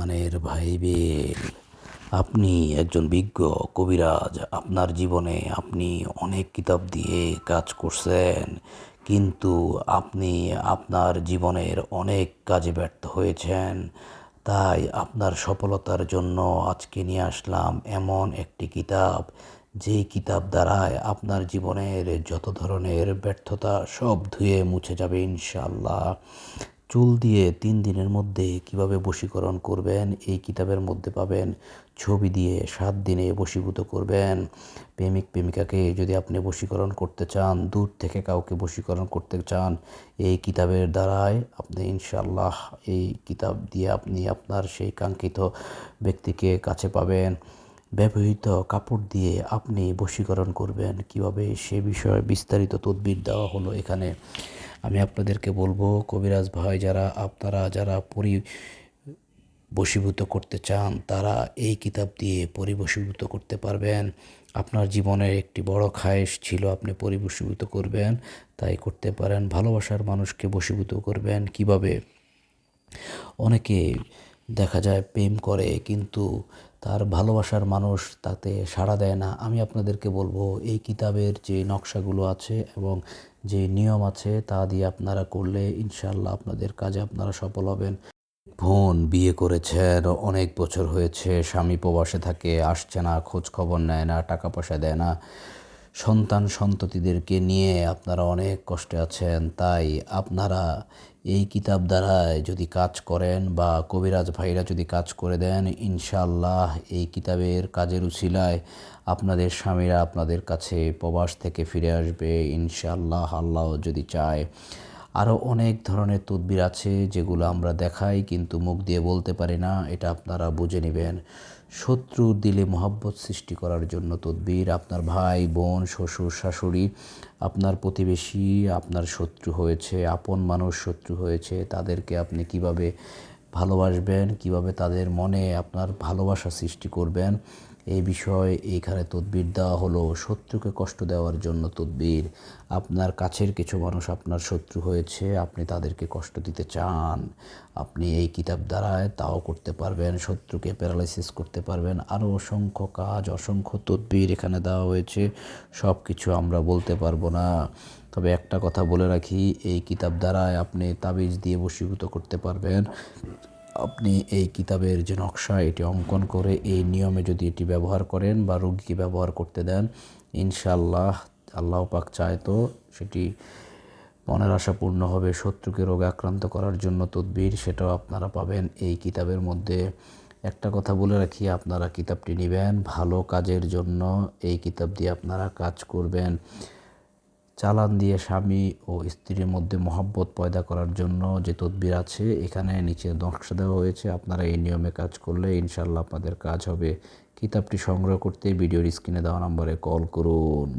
জানের ভাই আপনি একজন বিজ্ঞ কবিরাজ, আপনার জীবনে আপনি অনেক কিতাব দিয়ে কাজ করছেন, কিন্তু আপনি আপনার জীবনের অনেক কাজে ব্যর্থ হয়েছেন। তাই আপনার সফলতার জন্য আজকে নিয়ে আসলাম এমন একটি কিতাব যেই কিতাব দ্বারায় আপনার জীবনের যত ধরনের ব্যর্থতা সব ধুয়ে মুছে যাবে ইনশাল্লাহ চুল দিয়ে তিন দিনের মধ্যে কীভাবে বশীকরণ করবেন, এই কিতাবের মধ্যে পাবেন ছবি দিয়ে সাত দিনে বশীভূত করবেন। প্রেমিক, প্রেমিকাকে যদি আপনি বশীকরণ করতে চান, দূর থেকে কাউকে বশীকরণ করতে চান, এই কিতাবের দ্বারায় আপনি ইনশাল্লাহ এই কিতাব দিয়ে আপনি আপনার সেই কাঙ্ক্ষিত ব্যক্তিকে কাছে পাবেন। ব্যবহৃত কাপড় দিয়ে আপনি বশীকরণ করবেন। কীভাবে? সে বিষয়ে বিস্তারিত তদবির দেওয়া হলো এখানে। আমি আপনাদেরকে বলব, কবিরাজ ভাই, যারা আপনারা যারা পরি বশীভূত করতে চান, তারা এই কিতাব দিয়ে পরিবশীভূত করতে পারবেন। আপনার জীবনের একটি বড় খায়েশ ছিল, আপনি পরিবশীভূত করবেন, তাই করতে পারেন। ভালোবাসার মানুষকে বশীভূত করবেন। কীভাবে? অনেকে দেখা যায় প্রেম করে, কিন্তু তার ভালোবাসার মানুষ তাতে সাড়া দেয় না। আমি আপনাদেরকে বলব, এই কিতাবের যে নকশাগুলো আছে এবং যে নিয়ম আছে, তা দিয়ে আপনারা করলে ইনশাল্লাহ আপনাদের কাজে আপনারা সফল হবেন। বোন বিয়ে করেছেন, অনেক বছর হয়েছে, স্বামী প্রবাসে থাকে, আসছে না, খোঁজ খবর নেয় না, টাকা পয়সা দেয় না। সন্তান সন্ততিদেরকে নিয়ে আপনারা অনেক কষ্টে আছেন, তাই আপনারা এই কিতাব দ্বারায় যদি কাজ করেন বা কবিরাজ ভাইরা যদি কাজ করে দেন ইনশাল্লাহ এই কিতাবের কাজের উছিলায় আপনাদের স্বামীরা আপনাদের কাছে প্রবাস থেকে ফিরে আসবে ইনশাল্লাহ আল্লাহ যদি চায়। আরও অনেক ধরনের তদবির আছে যেগুলো আমরা দেখাই, কিন্তু মুখ দিয়ে বলতে পারি না। এটা আপনারা বুঝে নেবেন। শত্রু দিলে মহাব্বত সৃষ্টি করার জন্য তদবির। আপনার ভাই, বোন, শ্বশুর, শাশুড়ি, আপনার প্রতিবেশী, আপনার শত্রু হয়েছে, আপন মানুষ শত্রু হয়েছে, তাদেরকে আপনি কীভাবে ভালোবাসবেন, কীভাবে তাদের মনে আপনার ভালোবাসা সৃষ্টি করবেন এই বিষয়ে এইখানে তদবির দেওয়া হলো। শত্রুকে কষ্ট দেওয়ার জন্য তদবির। আপনার কাছের কিছু মানুষ আপনার শত্রু হয়েছে, আপনি তাদেরকে কষ্ট দিতে চান। আপনি এই কিতাব দ্বারায় তাও করতে পারবেন, শত্রুকে প্যারালাইসিস করতে পারবেন। আরও অসংখ্য কাজ, অসংখ্য তদবির এখানে দেওয়া হয়েছে। সব কিছু আমরা বলতে পারব না। তবে একটা কথা বলে রাখি, এই কিতাব দ্বারায় আপনি তাবিজ দিয়ে বশীভূত করতে পারবেন। আপনি এই কিতাবের যে নকশা, এটি অঙ্কন করে এই নিয়মে যদি এটি ব্যবহার করেন বা রোগীকে ব্যবহার করতে দেন ইনশাল্লাহ আল্লাহ পাক চায় তো সেটি মনের আশা পূর্ণ হবে, শত্রুকে রোগে আক্রান্ত করার জন্য তদবির সেটাও আপনারা পাবেন। এই কিতাবের মধ্যে একটা কথা বলে রাখি, আপনারা কিতাবটি নেবেন, ভালো কাজের জন্য এই কিতাব দিয়ে আপনারা কাজ করবেন। চালান দিয়ে স্বামী ও স্ত্রীর মধ্যে মহাব্বত পয়দা করার জন্য যে তদবির আছে, এখানে নিচে নকশা দেওয়া হয়েছে। আপনারা এই নিয়মে কাজ করলে ইনশাল্লাহ আপনাদের কাজ হবে। কিতাবটি সংগ্রহ করতে ভিডিওর স্ক্রিনে দেওয়া নম্বরে কল করুন।